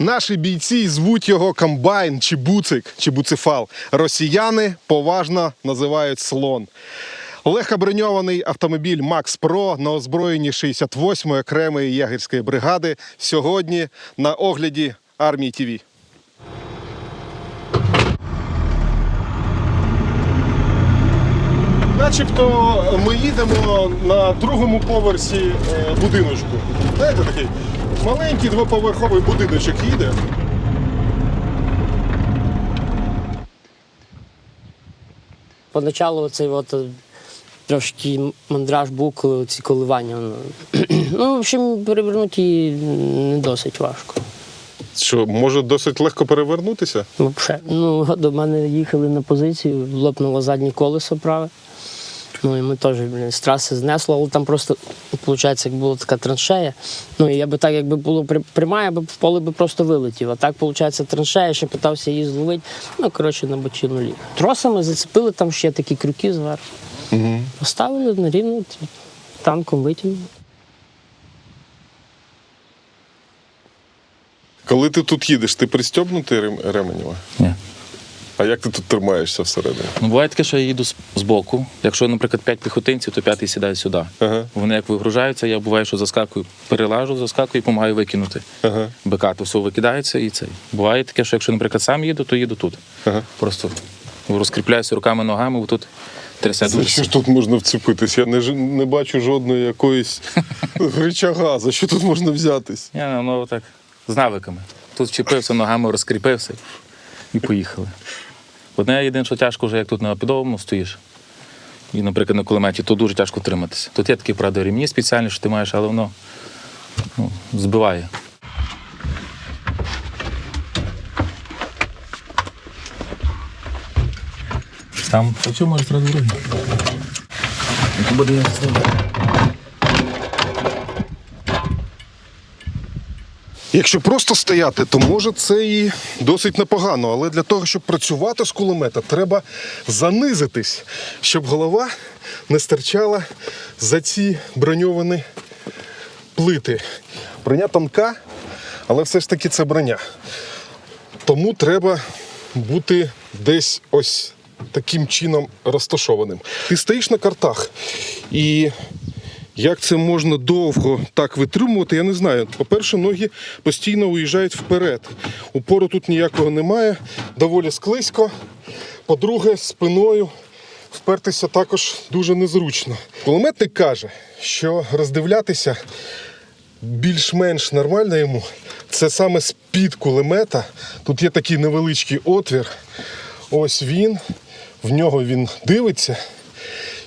Наші бійці звуть його комбайн чи буцик, чи буцефал. Росіяни поважно називають слон. Легкоброньований автомобіль Макс Про на озброєнні 68-ї окремої ягерської бригади сьогодні на огляді армії ТІВІ. Начебто ми їдемо на другому поверсі е, будиночку. Знаєте, такий маленький двоповерховий будиночок їде. Поначалу цей от е, трошки мандраж був, коли ці коливання. ну. Ну, в общем, перевернути її не досить важко. Що може досить легко перевернутися? Вообще. Ну, до мене їхали на позицію, лопнуло заднє колесо праве. Ну і ми теж блін, з траси знесло, але там просто, виходить, як була така траншея. Ну і я би так, якби було пряма, я би в поле би просто вилетів. А так, виходить, траншея, ще питався її зловити. Ну, коротше, на бочину ліг. Тросами зацепили там ще такі крюки зверху. Угу. Поставили на рівну, танком витягнули. Коли ти тут їдеш, ти пристьобнутий рем- Ні. А як ти тут тримаєшся всередині? Ну, буває таке, що я їду з- збоку. Якщо, наприклад, п'ять піхотинців, то п'ятий сідає сюди. Ага. Вони як вигружаються, я буває, що заскакую, перелажу, заскакую і допомагаю викинути. Ага. БК, то все викидається і цей. Буває таке, що якщо, наприклад, сам їду, то їду тут. Ага. Просто розкріпляюся руками, ногами, тут За що ж тут можна вцепитись? Я не, не бачу жодної якоїсь рычага. За що тут можна взятись? Я ну, так, з навиками. Тут вчепився, ногами розкріпився і поїхали. Одне єдине, що тяжко вже як тут на підовому стоїш. І, наприклад, на кулеметі, то дуже тяжко триматися. Тут є такі, правда, рівні спеціальні, що ти маєш, але воно ну, збиває. Там, а що може зразу другий? Буде я Якщо просто стояти, то може це і досить непогано. Але для того, щоб працювати з кулемета, треба занизитись, щоб голова не стирчала за ці броньовані плити. Броня тонка, але все ж таки це броня. Тому треба бути десь ось таким чином розташованим. Ти стоїш на картах і як це можна довго так витримувати, я не знаю. По-перше, ноги постійно уїжджають вперед. Упору тут ніякого немає, доволі склизько. По-друге, спиною впертися також дуже незручно. Кулеметник каже, що роздивлятися більш-менш нормально йому. Це саме з-під кулемета. Тут є такий невеличкий отвір. Ось він, в нього він дивиться,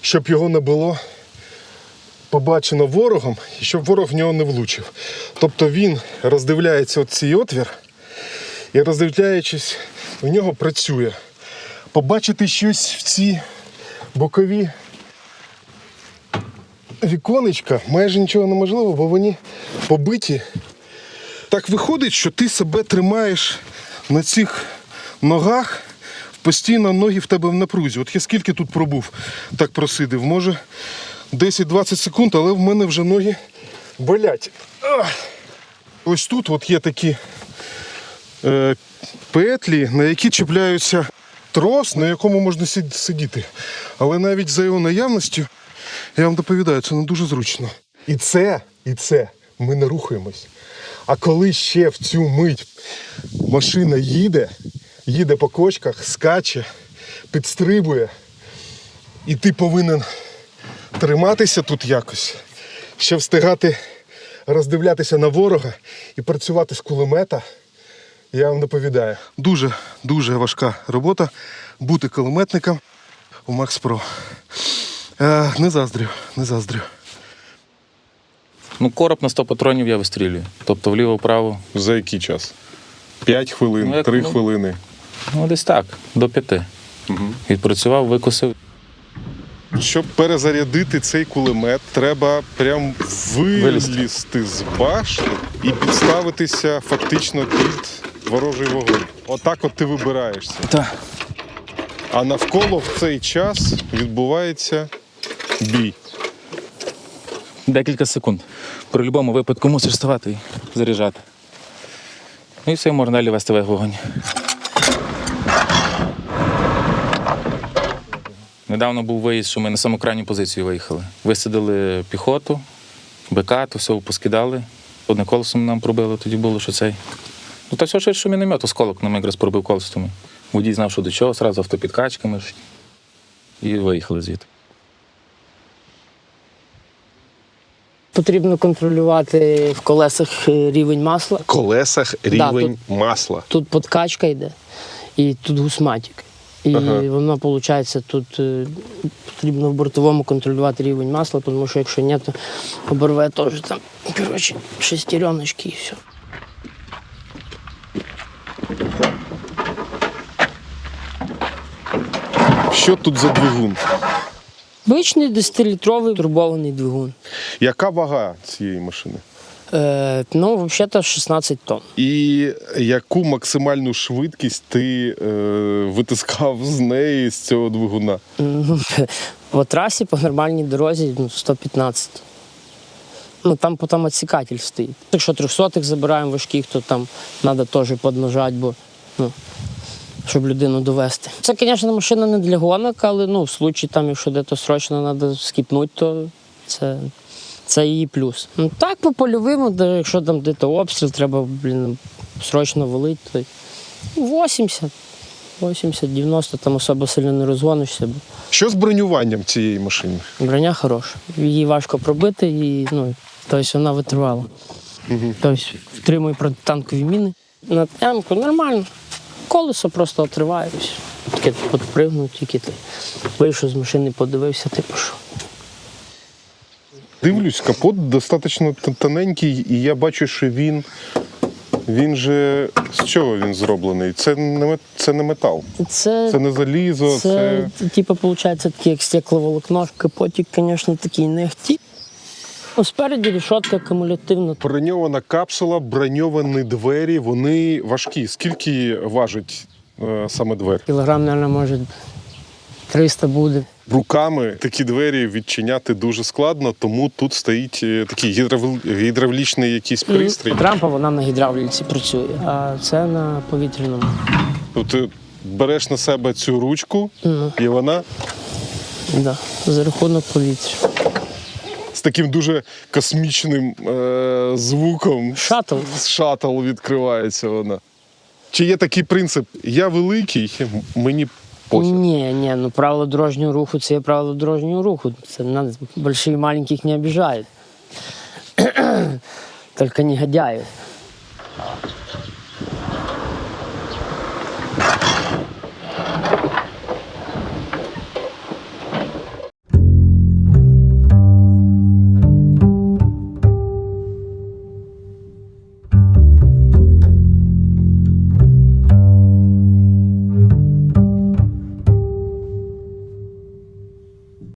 щоб його не було побачено ворогом і щоб ворог в нього не влучив. Тобто він роздивляється от цей отвір і роздивляючись, в нього працює. Побачити щось в ці бокові віконечка майже нічого неможливо, бо вони побиті. Так виходить, що ти себе тримаєш на цих ногах, постійно ноги в тебе в напрузі. От я скільки тут пробув, так просидив, може 10-20 секунд, але в мене вже ноги болять. Ось тут от є такі е, петлі, на які чіпляються трос, на якому можна сидіти. Але навіть за його наявністю, я вам доповідаю, це не дуже зручно. І це, і це ми не рухаємось. А коли ще в цю мить машина їде, їде по кочках, скаче, підстрибує, і ти повинен триматися тут якось, ще встигати роздивлятися на ворога і працювати з кулемета, я вам доповідаю. Дуже, дуже важка робота бути кулеметником у Макс Про. Е, не заздрю, не заздрю. Ну, короб на 100 патронів я вистрілюю. Тобто вліво-вправо. За який час? П'ять хвилин, Ну, як- три ну, хвилини. Ну, десь так, до п'яти. Відпрацював, викосив. Щоб перезарядити цей кулемет, треба прям Вилізти. з башти і підставитися фактично під ворожий вогонь. Отак от ти вибираєшся. Так. А навколо в цей час відбувається бій. Декілька секунд. При будь-якому випадку мусиш ставати і заряджати. Ну і все, можна далі вести вогонь. Недавно був виїзд, що ми на саму крайню позицію виїхали. Висадили піхоту, БК, то все поскидали. Одне колесо нам пробило, тоді було, що цей. Ну та все, що, що міномет, осколок нам якраз пробив колесо. Водій знав, що до чого, одразу автопідкачками. ж. І виїхали звідти. Потрібно контролювати в колесах е, рівень масла. В колесах рівень масла. Тут подкачка йде, і тут гусматик. І Ага. воно виходить, тут е, потрібно в бортовому контролювати рівень масла, тому що якщо ні, то оборве теж там, коротше, шестереночки і все. Що тут за двигун? Обичний 10-літровий турбований двигун. Яка вага цієї машини? Е, ну, взагалі 16 тонн. І яку максимальну швидкість ти е, витискав з неї з цього двигуна? По трасі, по нормальній дорозі ну, 115. Ну, там потім відсікатель стоїть. Якщо трьохсотих забираємо важких, то там треба теж поднажати, бо ну, щоб людину довести. Це, звісно, машина не для гонок, але ну, в случаї, там, якщо десь срочно треба скіпнути, то це, це її плюс. Ну, так, по польовому, якщо там десь обстріл, треба блін, срочно валити, то 80. 80-90, там особо сильно не розгонишся. Що з бронюванням цієї машини? Броня хороша. Її важко пробити, і ну, тобто вона витривала. Тобто втримує протитанкові міни. На темку нормально. Колесо просто отриває. Таке підпригнув, тільки ти вийшов з машини, подивився, ти пішов. Дивлюсь, капот достатньо тоненький, і я бачу, що він. Він же з чого він зроблений? Це не, це не метал, Це, це не залізо, це. це, типу, виходить, таке як стекловолокно, капотик, звісно, такий не хті. Ну, спереді рішотка акумулятивна. Броньована капсула, броньовані двері, вони важкі. Скільки важить е, саме двері? Кілограм, мабуть, може 300 буде. Руками такі двері відчиняти дуже складно, тому тут стоїть е, такий гідравл- гідравлічний якийсь пристрій. Трампа вона на гідравліці працює, а це на повітряному. Тобто береш на себе цю ручку, і вона Да, за рахунок повітря. з таким дуже космічним е- звуком. Шаттл. Шатл відкривається вона. Чи є такий принцип? Я великий, мені похер. Ні, ні, ну правила дорожнього руху це є правила дорожнього руху. Це нас большие маленьких не обіжають. Тільки негодяїв.